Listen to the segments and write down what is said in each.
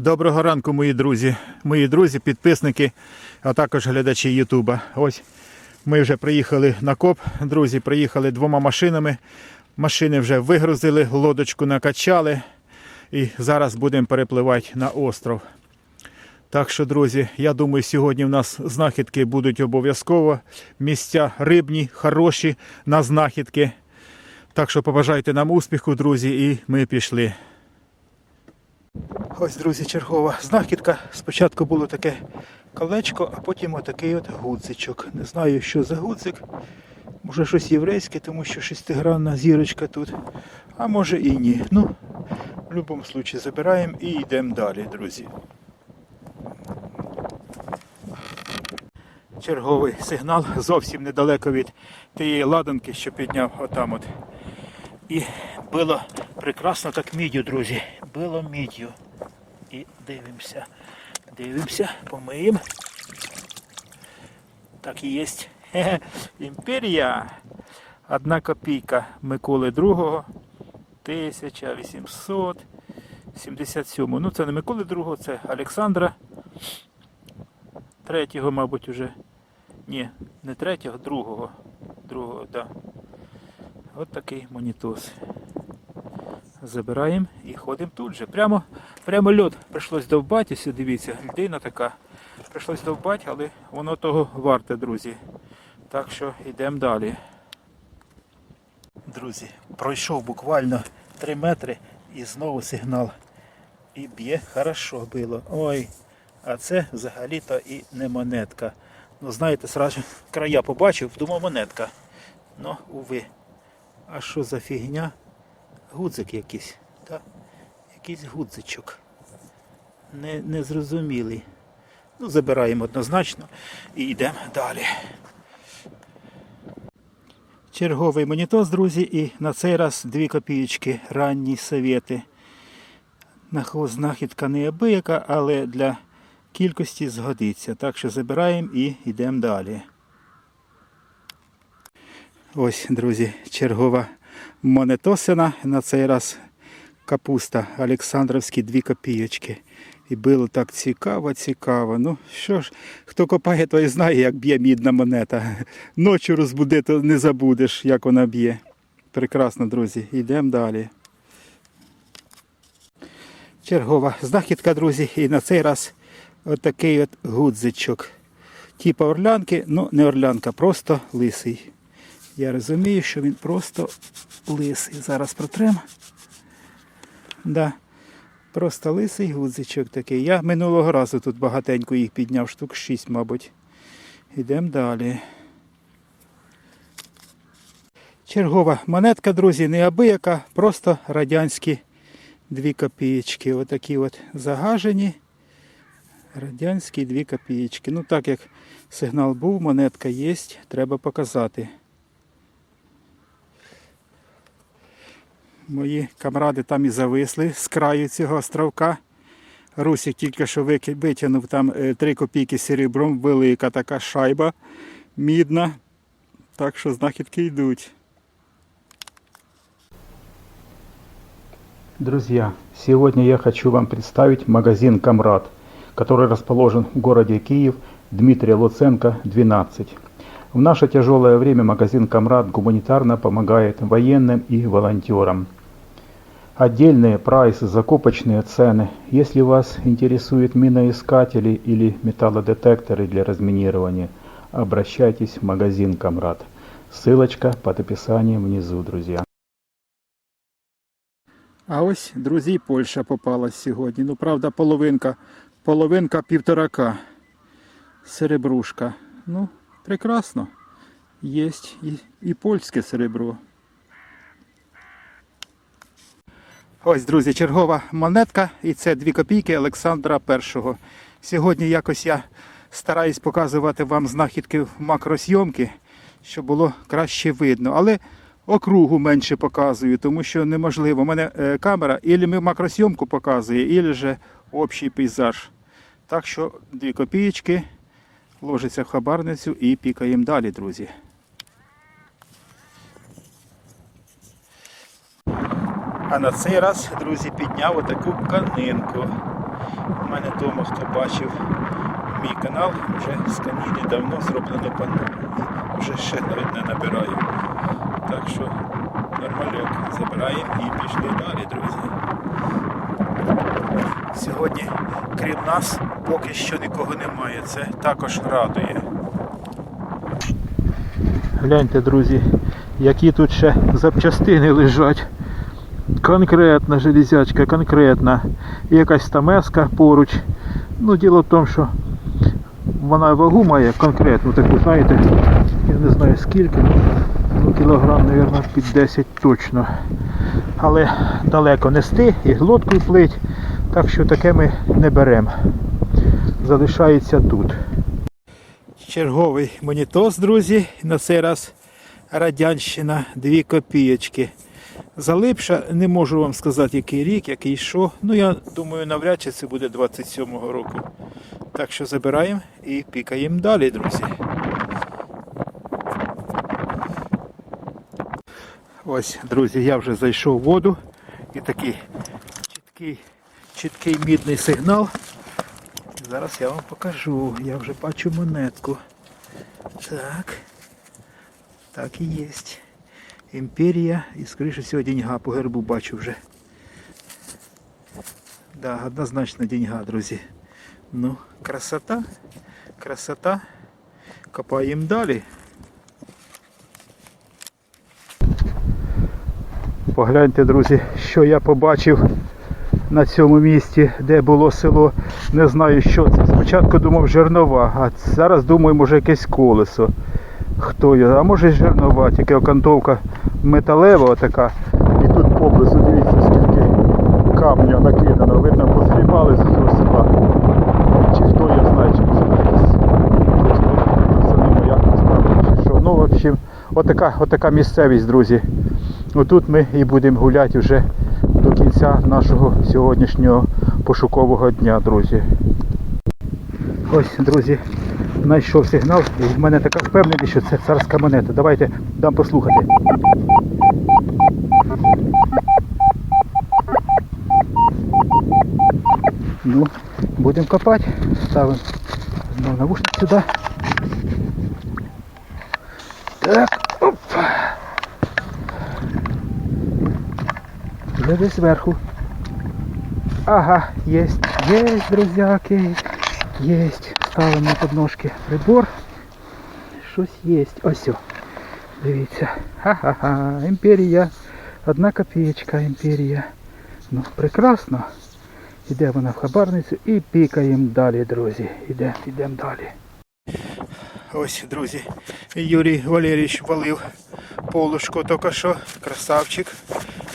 Доброго ранку, мої друзі, мої друзі, підписники, а також глядачі Ютуба. Ось ми вже приїхали на коп. Друзі, приїхали двома машинами. Машини вже вигрузили, лодочку накачали. І зараз будемо перепливати на остров. Так що, друзі, я думаю, сьогодні в нас знахідки будуть обов'язково. Місця рибні, хороші на знахідки. Так що побажайте нам успіху, друзі, і ми пішли. Ось, друзі, чергова знахідка. Спочатку було таке колечко, а потім отакий от гудзичок. Не знаю, що за гудзик. Може щось єврейське, тому що шестигранна зірочка тут. А може і ні. Ну, в будь-якому випадку забираємо і йдемо далі, друзі. Черговий сигнал зовсім недалеко від тієї ладанки, що підняв отам от. І було прекрасно так мідю, друзі. Було мідю. І дивимося. Дивимося, помиємо. Так і є. Імперія. Одна копійка Миколи II. 1877. Ну це не Миколи II, це Олександра. Третього, мабуть, уже. Ні, не третього, другого. Другого, так. Да. От такий монітос. Забираємо і ходимо тут же. Прямо, прямо льот прийшлось довбати, ось дивіться, людина така. Прийшлось довбати, але воно того варте, друзі. Так що йдемо далі. Друзі, пройшов буквально 3 метри і знову сигнал. І б'є хорошо було. Ой, а це взагалі-то і не монетка. Ну, знаєте, сразу края побачив, думав монетка. Ну, уви. А що за фігня? Гудзик якийсь, так? Якийсь гудзичок. Не, Незрозумілий. Ну, забираємо однозначно і йдемо далі. Черговий монітос, друзі, і на цей раз дві копійки, ранні совєти. Знахідка неабияка, але для кількості згодиться. Так що забираємо і йдемо далі. Ось, друзі, чергова монетосина. На цей раз капуста Олександровські дві копійочки. І було так цікаво, цікаво. Ну що ж, хто копає, той знає, як б'є мідна монета. Ночі розбуди, то не забудеш, як вона б'є. Прекрасно, друзі. Йдемо далі. Чергова знахідка, друзі, і на цей раз отакий от гудзичок. Типа орлянки, ну не орлянка, просто лисий. Я розумію, що він просто лисий. Зараз протрем. Да. Просто лисий гудзичок такий. Я минулого разу тут багатенько їх підняв, штук 6, мабуть. Йдемо далі. Чергова монетка, друзі, неабияка, просто радянські дві копієчки. Отакі от загажені. Радянські дві копієчки. Ну так як сигнал був, монетка є, треба показати. Мої камради там і зависли з краю цього островка. Русик тільки що витягнув там 3 копійки серебром, велика така шайба мідна. Так що знахідки йдуть. Друзья, сегодня я хочу вам представить магазин «Камрад», который расположен в городе Киев, Дмитрия Луценко, 12. В наше тяжелое время магазин «Камрад» гуманитарно помогает военным и волонтерам. Отдельные прайсы, закупочные цены. Если вас интересуют миноискатели или металлодетекторы для разминирования, обращайтесь в магазин «Камрад». Ссылочка под описанием внизу, друзья. А ось, друзі, Польща попалась сьогодні. Ну, правда, половинка, половинка півторака. Серебрушка. Ну, прекрасно. Є і, і польське серебро. Ось, друзі, чергова монетка. І це 2 копійки Олександра І. Сьогодні якось я стараюсь показувати вам знахідки в макросйомки, щоб було краще видно. Але округу менше показую, тому що неможливо. У мене е, камера ілі макросйомку показує, ілі же общий пейзаж. Так що 2 копійки ложиться в хабарницю і пікаємо далі, друзі. А на цей раз, друзі, підняв отаку канинку. У мене вдома, хто бачив мій канал, вже з каміни давно зроблено панно. Вже ще навіть не набираю. Так що нормальок забираємо і пішли далі, друзі. Сьогодні, крім нас, поки що нікого немає. Це також радує. Гляньте, друзі, які тут ще запчастини лежать. Конкретна железячка, конкретна. І якась стамеска поруч. Ну, діло в тому, що вона вагу має конкретну таку, знаєте, я не знаю скільки, ну кілограм, мабуть, під 10 точно. Але далеко нести і глоткою плить, так що таке ми не беремо. Залишається тут. Черговий монітос, друзі. На цей раз Радянщина, 2 копійочки. Залипша, не можу вам сказати, який рік, який що. Ну, я думаю, навряд чи це буде 27-го року. Так що забираємо і пікаємо далі, друзі. Ось, друзі, я вже зайшов в воду і такий чіткий, чіткий мідний сигнал. Зараз я вам покажу. Я вже бачу монетку. Так. Так і є. Імперія і, скоріше всього, деньга по гербу бачу вже. Да, однозначно деньга, друзі. Ну, красота. Красота. Копаємо далі. Погляньте, друзі, що я побачив на цьому місці, де було село. Не знаю, що це. Спочатку думав жернова, а зараз думаю, може якесь колесо. Хто його? А може жернова, тільки окантовка металева така. І тут поблизу, дивіться, скільки камня накидано. Видно, позрібали з цього села. Чи хто я знає, чи може якось за як поставили, чи що. Ну, в общем, отака, отака місцевість, друзі. Отут ми і будемо гуляти вже до кінця нашого сьогоднішнього пошукового дня, друзі. Ось, друзі, знайшов сигнал, і в мене така впевненість, що це царська монета. Давайте дам послухати. Ну, будемо копати. Ставимо знову навушник сюди. Так, опа. Вже зверху. Ага, есть, есть, друзяки. Есть. Ставимо на подножки прибор. Щось є. Ось. о. Дивіться. Ха-ха-ха. Імперія. Одна копієчка імперія. Ну, прекрасно. Іде вона в хабарницю і пікаємо далі, друзі. Ідемо, ідемо далі. Ось, друзі, Юрій Валерійович валив полушко тільки що. Красавчик.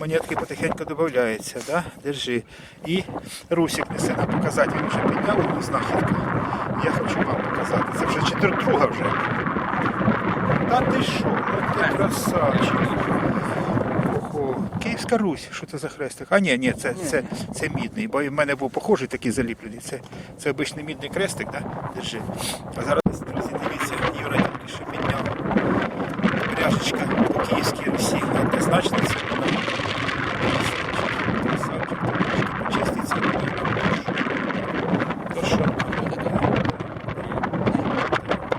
Монетки потихеньку додаються, да? Держи. І Русик несе нам показати, він вже підняв одну знахідку. Я хочу вам показати. Це вже чотирдруга вже. Та ти що? Ну ти красавчик. Ого. Київська Русь, що це за хрестик? А ні, ні, це, це, це мідний, бо в мене був похожий такий заліплений. Це, це обичний мідний крестик, да? Держи. А зараз, друзі, дивіться, Юра тільки що підняв. Пряжечка по Київській Русі. Однозначно це вона. Красавчик, трошки почиститься. То що?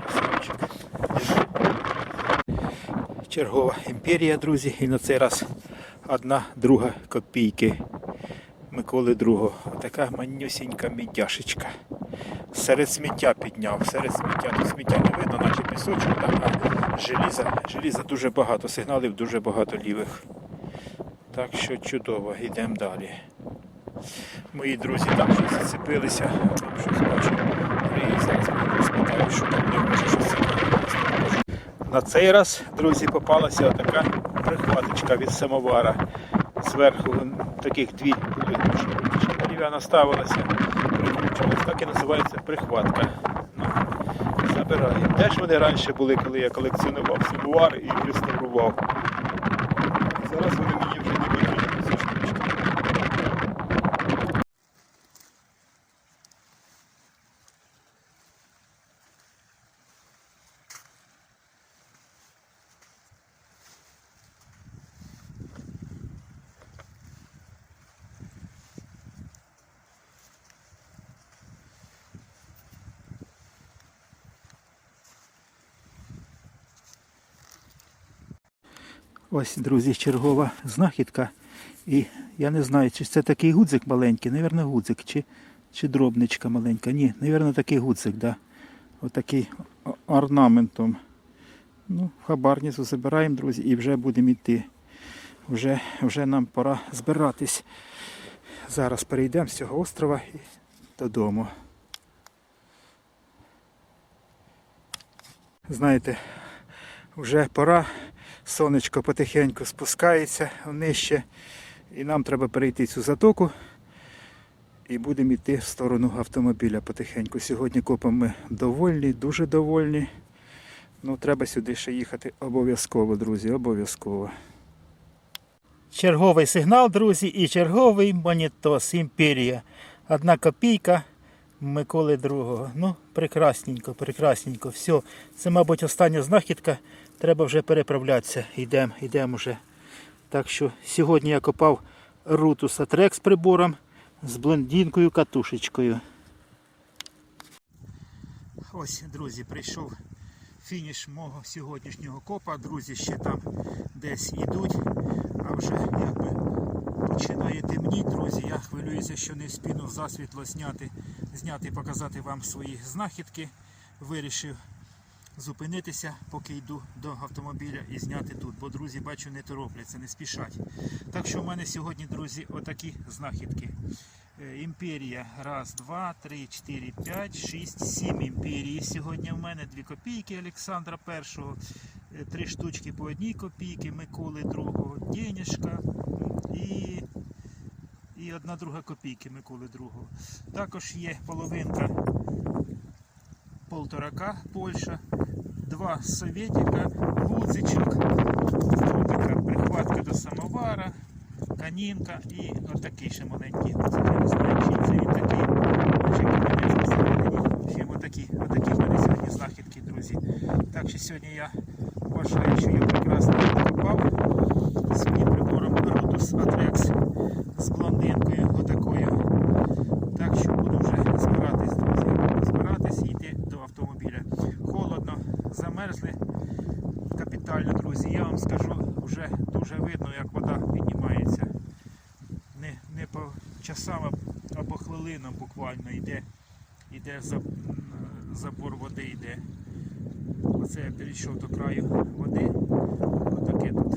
Красавчик. Держи. Чергова імперія, друзі, і на цей раз одна друга копійки Миколи II. Отака манюсінька мідяшечка. Серед сміття підняв, серед сміття. Тут сміття не видно, наче пісочок, там, а желіза. Желіза дуже багато, сигналів дуже багато лівих. Так що чудово, йдемо далі. Мої друзі там щось зацепилися, щось бачу. Зараз спитаю, що там не може щось. На цей раз, друзі, попалася така прихваточка від самовара. Зверху таких дві дерев'яна ставилася, прикручувалася, так і називається прихватка. Ну, забираємо. Де ж вони раніше були, коли я колекціонував самовар і реставрував. Зараз вони мені вже не потрібні ці штучки. Ось, друзі, чергова знахідка. І я не знаю, чи це такий гудзик маленький, навірно, гудзик, чи, чи дробничка маленька. Ні, навірно, такий гудзик, да. Отакий о- орнаментом. Ну, хабарницю забираємо, друзі, і вже будемо йти. Вже, вже нам пора збиратись. Зараз перейдемо з цього острова і додому. Знаєте, вже пора. Сонечко потихеньку спускається нижче. І нам треба перейти цю затоку. І будемо йти в сторону автомобіля потихеньку. Сьогодні копом ми довольні, дуже довольні. Ну, треба сюди ще їхати обов'язково, друзі, обов'язково. Черговий сигнал, друзі, і черговий монітос Імперія. Одна копійка Миколи II. Ну, прекрасненько, прекрасненько. Все. Це, мабуть, остання знахідка. Треба вже переправлятися. Йдемо, йдемо вже. Так що сьогодні я копав Рутуса Трек з прибором з блондинкою катушечкою. Ось, друзі, прийшов фініш мого сьогоднішнього копа. Друзі ще там десь йдуть, а вже якби починає темніти, друзі. Я хвилююся, що не вспіну засвітло зняти, зняти і показати вам свої знахідки. Вирішив зупинитися, поки йду до автомобіля і зняти тут. Бо друзі, бачу, не торопляться, не спішать. Так що в мене сьогодні, друзі, отакі знахідки. Е, Імперія. Раз, два, три, чотири, п'ять, шість, сім імперії. Сьогодні в мене дві копійки Олександра Першого, е, три штучки по одній копійки Миколи Другого, денежка і, і одна друга копійки Миколи Другого. Також є половинка полторака Польща, два совєтіка, гудзичок, тут така прихватка до самовара, канінка і отакий ще маленький гудзик. Я не знаю, чий це він такий. Чи отакі, в мене сьогодні знахідки, друзі. Так що сьогодні я вважаю, що я прекрасно попав своїм прибором Rudus Atrex з блондинкою отакою. Так що буду вже збиратись, друзі. Буду збиратись і йти до автомобіля. Холодно, замерзли капітально, друзі. Я вам скажу, вже дуже видно, як вода піднімається. Не, не по або хвилина буквально йде, йде забор води йде. Оце я перейшов до краю води. Отаке тут.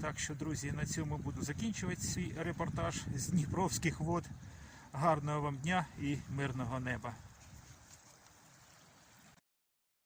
Так що, друзі, на цьому буду закінчувати свій репортаж з Дніпровських вод. Гарного вам дня і мирного неба.